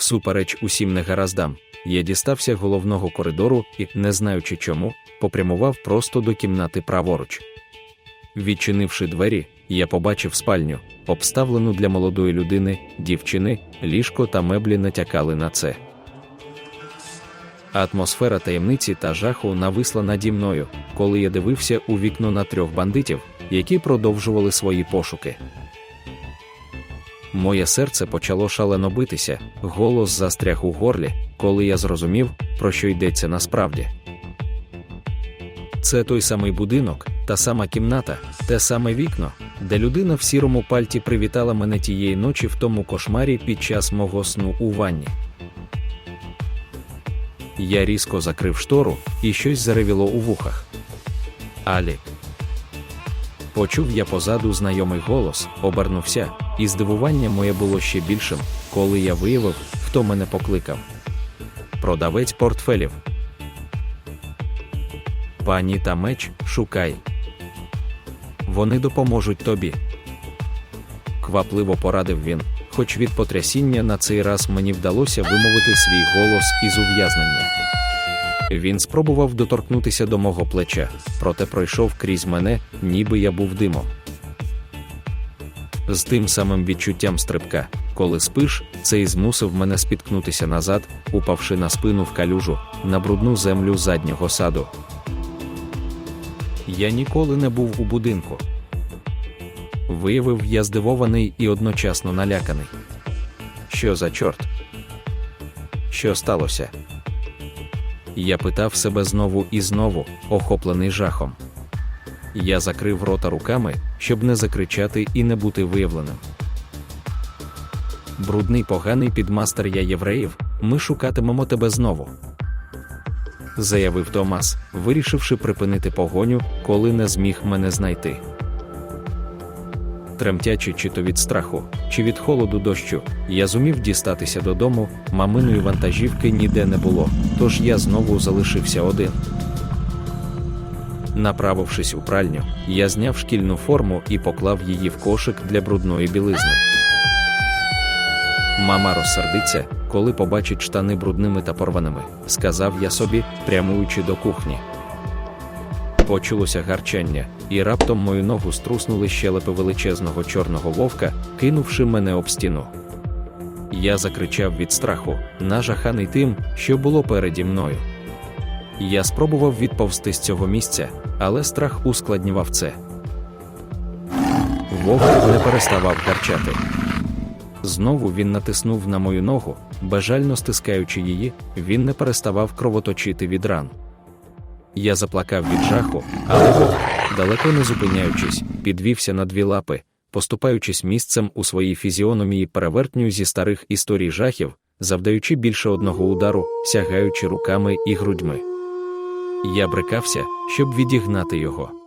Всупереч усім негараздам, я дістався головного коридору і, не знаючи чому, попрямував просто до кімнати праворуч. Відчинивши двері, я побачив спальню, обставлену для молодої людини, дівчини, ліжко та меблі натякали на це. Атмосфера таємниці та жаху нависла наді мною, коли я дивився у вікно на трьох бандитів, які продовжували свої пошуки. Моє серце почало шалено битися, голос застряг у горлі, коли я зрозумів, про що йдеться насправді. Це той самий будинок, та сама кімната, те саме вікно, де людина в сірому пальті привітала мене тієї ночі в тому кошмарі під час мого сну у ванні. Я різко закрив штору, і щось заревіло у вухах. Алік. Почув я позаду знайомий голос, обернувся, і здивування моє було ще більшим, коли я виявив, хто мене покликав. Продавець портфелів. Пані та меч, шукай. Вони допоможуть тобі. Квапливо порадив він, хоч від потрясіння на цей раз мені вдалося вимовити свій голос із ув'язнення. Він спробував доторкнутися до мого плеча, проте пройшов крізь мене, ніби я був димом. З тим самим відчуттям стрибка, коли спиш, цей змусив мене спіткнутися назад, упавши на спину в калюжу, на брудну землю заднього саду. Я ніколи не був у будинку. Виявив я здивований і одночасно наляканий. Що за чорт? Що сталося? Я питав себе знову і знову, охоплений жахом. Я закрив рота руками, щоб не закричати і не бути виявленим. Брудний поганий підмастер я євреїв, ми шукатимемо тебе знову. Заявив Томас, вирішивши припинити погоню, коли не зміг мене знайти. Тремтячи чи то від страху, чи від холоду дощу, я зумів дістатися додому, маминої вантажівки ніде не було, тож я знову залишився один. Направившись у пральню, я зняв шкільну форму і поклав її в кошик для брудної білизни. Мама розсердиться, коли побачить штани брудними та порваними, сказав я собі, прямуючи до кухні. Почулося гарчання, і раптом мою ногу струснули щелепи величезного чорного вовка, кинувши мене об стіну. Я закричав від страху, нажаханий тим, що було переді мною. Я спробував відповсти з цього місця, але страх ускладнював це. Вовк не переставав гарчати. Знову він натиснув на мою ногу, бажально стискаючи її, він не переставав кровоточити від ран. Я заплакав від жаху, але вовк, далеко не зупиняючись, підвівся на дві лапи, поступаючись місцем у своїй фізіономії перевертню зі старих історій жахів, завдаючи більше одного удару, сягаючи руками і грудьми. Я брикався, щоб відігнати його.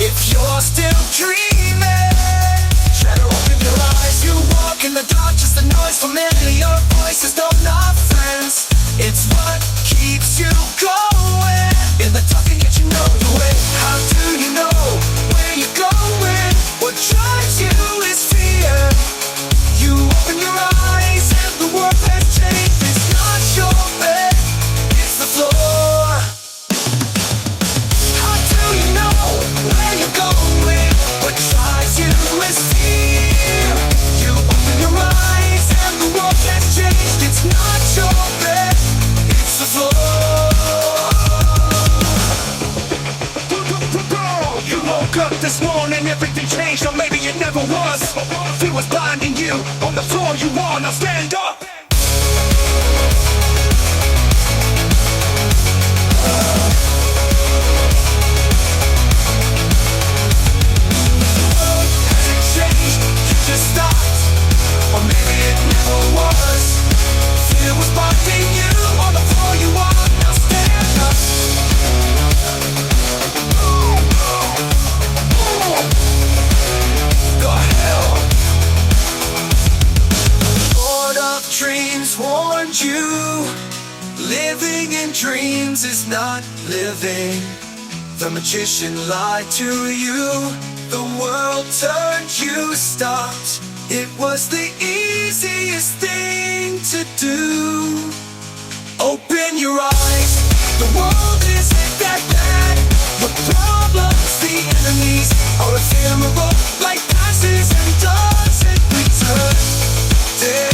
If you're still dreaming? Open your eyes, you walk in the dark, just a noise familiar voices, friends. It's what keeps you going. In the dark, and yet you know the way. This morning, everything changed, or maybe it never was. Fear was blinding you. On the floor you now stand up. living in dreams is not living. The magician lied to you. The world turned you stopped. It was the easiest thing to do. Open your eyes. The world isn't that bad. The problems, the enemies are ephemeral, like passes and doesn't return.